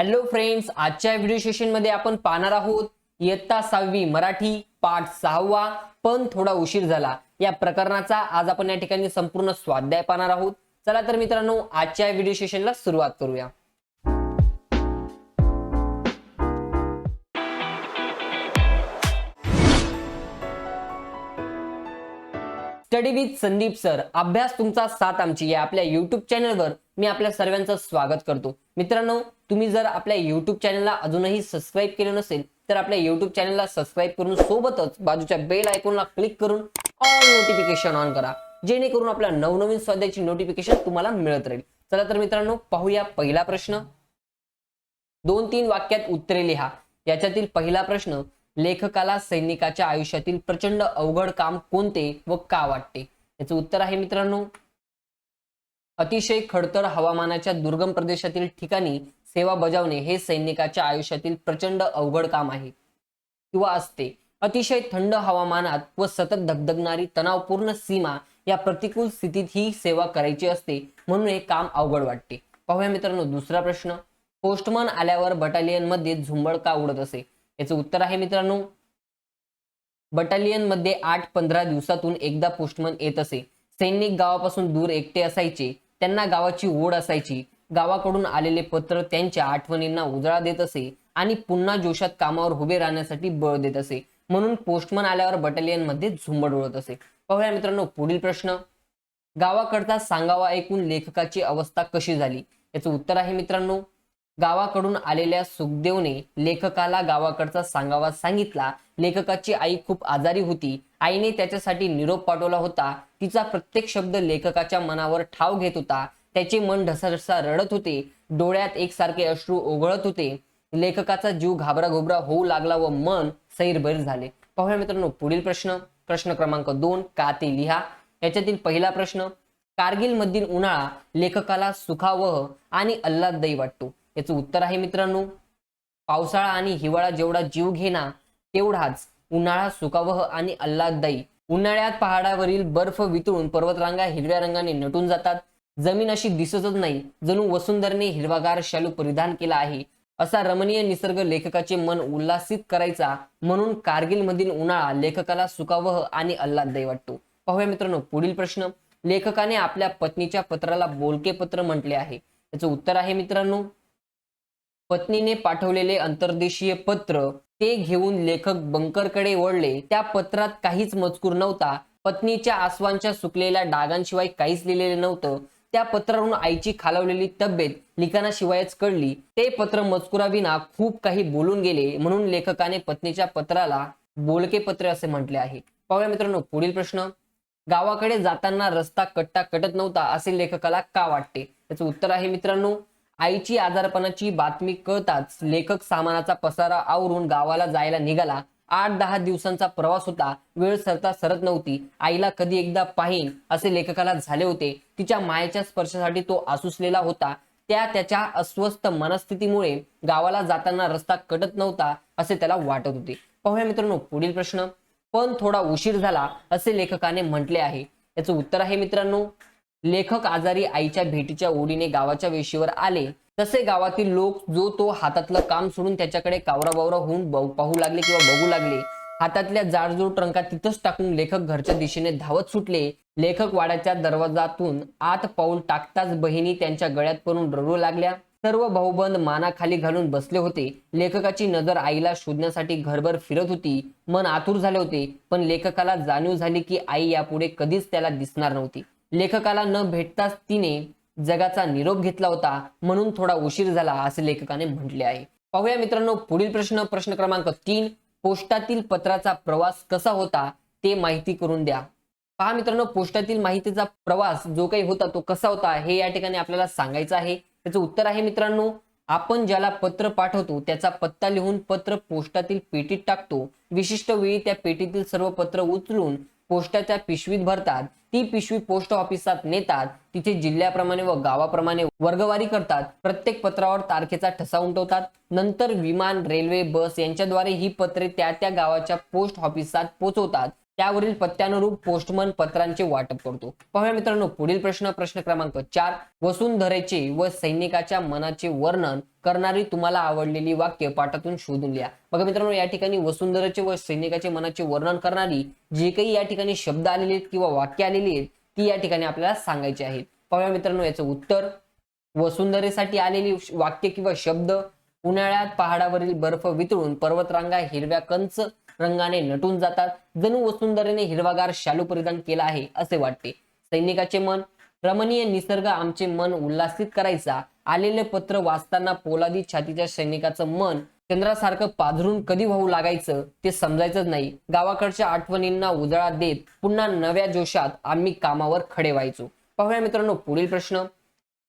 Hello friends आजच्या video सेशनमध्ये आपण पाहणार आहोत इयत्ता सहावी मराठी पाठ सहावा पण थोडा उशीर झाला. या प्रकरणाचा आज आपण या ठिकाणी संपूर्ण स्वाध्याय पाहणार आहोत. चला तर मित्रांनो आजच्या व्हिडिओ सेशनला सुरुवात करूया. स्टडी विथ संदीप सर अभ्यास तुमचा साथ आमची या आपल्या युट्यूब चॅनलवर मी आपल्या सर्वांचं स्वागत करतो. मित्रांनो तुम्ही जर आपल्या युट्यूब चॅनलला अजूनही सबस्क्राईब केलं नसेल तर आपल्या युट्यूब चॅनलला सबस्क्राईब करून सोबतच बाजूच्या बेल आयकॉनला क्लिक करून ऑल नोटिफिकेशन ऑन करा. जेणेकरून आपल्या नवनवीन स्वाध्यायची नोटिफिकेशन तुम्हाला मिळत राहील. चला तर मित्रांनो पाहूया पहिला प्रश्न. दोन तीन वाक्यात उत्तरे लिहा. याच्यातील पहिला प्रश्न लेखकाला सैनिकाच्या आयुष्यातील प्रचंड अवघड काम कोणते व का वाटते? याचं उत्तर आहे मित्रांनो अतिशय खडतर हवामानाच्या दुर्गम प्रदेशातील ठिकाणी सेवा बजावणे हे सैनिकाच्या आयुष्यातील प्रचंड अवघड काम आहे. किंवा असते. अतिशय थंड हवामानात व सतत धगधगणारी तणावपूर्ण सीमा या प्रतिकूल स्थितीत ही सेवा करायची असते म्हणून हे काम अवघड वाटते. पाहूया मित्रांनो दुसरा प्रश्न. पोस्टमन आल्यावर बटालियनमध्ये झुंबड का उडत असे? याचं उत्तर आहे मित्रांनो. बटालियनमध्ये आठ पंधरा दिवसातून एकदा पोस्टमन येत असे. सैनिक गावापासून दूर एकटे असायचे. त्यांना गावाची ओढ असायची. गावाकडून आलेले पत्र त्यांच्या आठवणींना उजाळा देत असे आणि पुन्हा जोशात कामावर उभे राहण्यासाठी बळ देत असे. म्हणून पोस्टमन आल्यावर बटालियनमध्ये झुंबड उडत असे. पाहूया मित्रांनो पुढील प्रश्न. गावाकडचा सांगावा ऐकून लेखकाची अवस्था कशी झाली? याचं उत्तर आहे मित्रांनो. गावाकडून आलेल्या सुखदेवने लेखकाला गावाकडचा सांगावा सांगितला. लेखकाची आई खूप आजारी होती. आईने त्याच्यासाठी निरोप पाठवला होता. तिचा प्रत्येक शब्द लेखकाच्या मनावर ठाव घेत होता. त्याचे मन ढसाढसा रडत होते. डोळ्यात एकसारखे अश्रू ओघळत होते. लेखकाचा जीव घाबरा घोबरा होऊ लागला व मन सैरभैर झाले. पाहूया मित्रांनो पुढील प्रश्न. प्रश्न क्रमांक दोन का ते लिहा. याच्यातील पहिला प्रश्न. कारगिल मधील उन्हाळा लेखकाला सुखावह आणि अल्लाददायी वाटतो. याचं उत्तर आहे मित्रांनो पावसाळा आणि हिवाळा जेवढा जीव घेणा तेवढाच उन्हाळा सुखावह आणि अल्लाददायी उन्हाळ्यात पहाडावरील बर्फ वितळून पर्वतरांगा हिरव्या रंगाने नटून जातात. जमीन अशी दिसतच नाही जणू वसुंधरने हिरवागार शालू परिधान केला आहे. असा रमणीय निसर्ग लेखकाचे मन उल्हासित करायचा म्हणून कारगिल मधील उन्हाळा लेखकाला सुखावह आणि अल्लाददायी वाटतो. पाहूया मित्रांनो पुढील प्रश्न. लेखकाने आपल्या पत्नीच्या पत्राला बोलके पत्र म्हटले आहे. याचं उत्तर आहे मित्रांनो पत्नीने पाठवलेले अंतर्देशीय पत्र ते घेऊन लेखक बंकरकडे वळले. त्या पत्रात काहीच मजकूर नव्हता. पत्नीच्या आसवांच्या सुकलेल्या डागांशिवाय काहीच लिहिलेले नव्हतं. त्या पत्रावरून आईची खालावलेली तब्येत लिखाणाशिवायच कळली. ते पत्र मजकुराविना खूप काही बोलून गेले म्हणून लेखकाने पत्नीच्या पत्राला बोलके पत्र असे म्हटले आहे. पाहूया मित्रांनो पुढील प्रश्न. गावाकडे जाताना रस्ता कट्टा कटत नव्हता असे लेखकाला का वाटते? त्याचं उत्तर आहे मित्रांनो आईची आजारपणाची बातमी कळताच लेखक सामानाचा पसारा आवरून गावाला जायला निघाला. आठ दहा दिवसांचा प्रवास होता. वेळ सरता सरत नव्हती. आईला कधी एकदा पाहीन असे लेखकाला झाले होते. तिच्या मायेच्या स्पर्शासाठी तो आसुसलेला होता. त्या त्याच्या अस्वस्थ मनस्थितीमुळे गावाला जाताना रस्ता कटत नव्हता असे त्याला वाटत होते. पाहूया मित्रांनो पुढील प्रश्न. पण थोडा उशीर झाला असे लेखकाने म्हटले आहे. याचं उत्तर आहे मित्रांनो. लेखक आजारी आईच्या भेटीच्या ओढीने गावाच्या वेशीवर आले. तसे गावातील लोक जो तो हातातलं काम सोडून त्याच्याकडे कावराबावरा होऊन पाहू लागले किंवा बघू लागले. हातातल्या जाडजूड ट्रंका तिथंच टाकून लेखक घरच्या दिशेने धावत सुटले. लेखक वाड्याच्या दरवाजातून आत पाऊल टाकताच बहिणी त्यांच्या गळ्यात पडून रडू लागल्या. सर्व भाऊबंद मानाखाली घालून बसले होते. लेखकाची नजर आईला शोधण्यासाठी घरभर फिरत होती. मन आतुर झाले होते पण लेखकाला जाणीव झाली की आई यापुढे कधीच त्याला दिसणार नव्हती. लेखकाला न भेटताच तिने जगाचा निरोप घेतला होता म्हणून थोडा उशीर झाला असे लेखकाने म्हटले आहे. पाहूया मित्रांनो पुढील प्रश्न प्रश्न क्रमांक तीन पोस्टातील पत्राचा प्रवास कसा होता ते माहिती करून द्या. पहा मित्रांनो पोस्टातील माहितीचा प्रवास जो काही होता तो कसा होता हे या ठिकाणी आपल्याला सांगायचं आहे. त्याचं उत्तर आहे मित्रांनो आपण ज्याला पत्र पाठवतो त्याचा पत्ता लिहून पत्र पोस्टातील पेटीत टाकतो. विशिष्ट वेळी त्या पेटीतील सर्व पत्र उचलून पोस्टाच्या पिशवीत भरतात. ती पिशवी पोस्ट ऑफिसात नेतात. तिथे जिल्ह्याप्रमाणे व गावाप्रमाणे वर्गवारी करतात. प्रत्येक पत्रावर तारखेचा ठसा उमटवतात. नंतर विमान रेल्वे बस यांच्याद्वारे ही पत्रे त्या त्या गावाच्या पोस्ट ऑफिसात पोहोचवतात त्यावरील पत्त्यानुरूप पोस्टमन पत्रांचे वाटप करतो. पाहूया मित्रांनो पुढील प्रश्न प्रश्न क्रमांक चार. वसुंधरेचे व सैनिकाच्या मनाचे वर्णन करणारी तुम्हाला आवडलेली वाक्य पाठातून शोधून लिहा. बघा मित्रांनो या ठिकाणी वसुंधरेचे व सैनिकाचे मनाचे वर्णन करणारी जे काही या ठिकाणी शब्द आलेले आहेत किंवा वाक्य आलेली आहेत ती या ठिकाणी आपल्याला सांगायची आहेत. पाहूया मित्रांनो याचं उत्तर. वसुंधरेसाठी आलेली वाक्य किंवा शब्द उन्हाळ्यात पहाडावरील बर्फ वितळून पर्वतरांगा हिरव्या कंच रंगाने नटून जातात. जणू वसुंधरेने हिरवागार शालू परिधान केला आहे असे वाटते. सैनिकाचे मन रमणीय निसर्ग आमचे मन उल्हासित करायचा. आलेले पत्र वाचताना पोलादी छातीच्या सैनिकाचं मन चंद्रासारखं पाझरून कधी वाहू लागायचं ते समजायचंच नाही. गावाकडच्या आठवणींना उजाळा देत पुन्हा नव्या जोशात आम्ही कामावर खडे व्हायचो. पाहूया मित्रांनो पुढील प्रश्न.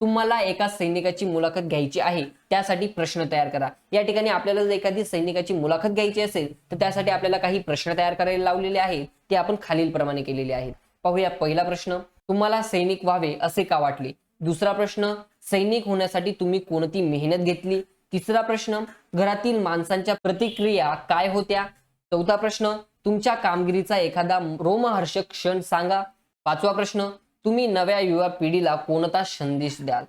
तुम्हाला एका सैनिकाची मुलाखत घ्यायची आहे त्यासाठी प्रश्न तयार करा. या ठिकाणी आपल्याला जर एखादी सैनिकाची मुलाखत घ्यायची असेल तर त्यासाठी आपल्याला काही प्रश्न तयार करायला लावलेले आहेत ते आपण खालील प्रमाणे केलेले आहेत. पाहूया पहिला प्रश्न तुम्हाला सैनिक व्हावे असे का वाटले? दुसरा प्रश्न सैनिक होण्यासाठी तुम्ही कोणती मेहनत घेतली? तिसरा प्रश्न घरातील माणसांच्या प्रतिक्रिया काय होत्या? चौथा प्रश्न तुमच्या कामगिरीचा एखादा रोमहर्षक क्षण सांगा. पाचवा प्रश्न तुम्ही नव्या युवा पिढीला कोणता संदेश द्याल.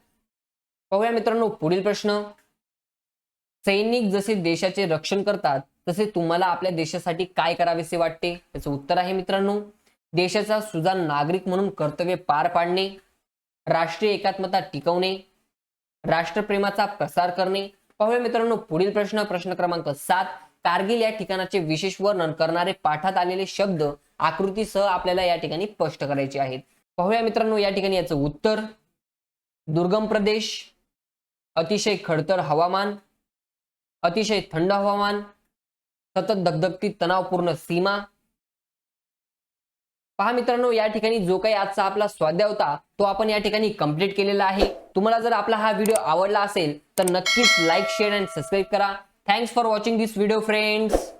पाहूया मित्रांनो पुढील प्रश्न. सैनिक जसे देशाचे रक्षण करतात तसे तुम्हाला आपल्या देशासाठी काय करावेसे वाटते? त्याचं उत्तर आहे मित्रांनो देशाचा सुजाण नागरिक म्हणून कर्तव्य पार पाडणे राष्ट्रीय एकात्मता टिकवणे राष्ट्रप्रेमाचा प्रसार करणे. पाहूया मित्रांनो पुढील प्रश्न प्रश्न क्रमांक सात. कारगिल या ठिकाणाचे विशेष वर्णन करणारे पाठात आलेले शब्द आकृतीसह आपल्याला या ठिकाणी स्पष्ट करायचे आहेत. पाहूया मित्रांनो या ठिकाणी याचं उत्तर. दुर्गम प्रदेश अतिशय खडतर हवामान अतिशय थंड हवामान सतत धगधगती तणावपूर्ण सीमा. पहा मित्रांनो या ठिकाणी जो काही आजचा आपला स्वाध्याय होता तो आपण या ठिकाणी कंप्लीट केलेला आहे. तुम्हाला जर आपला हा व्हिडिओ आवडला असेल तर नक्कीच लाईक शेअर अँड सबस्क्राईब करा. Thanks for watching this video friends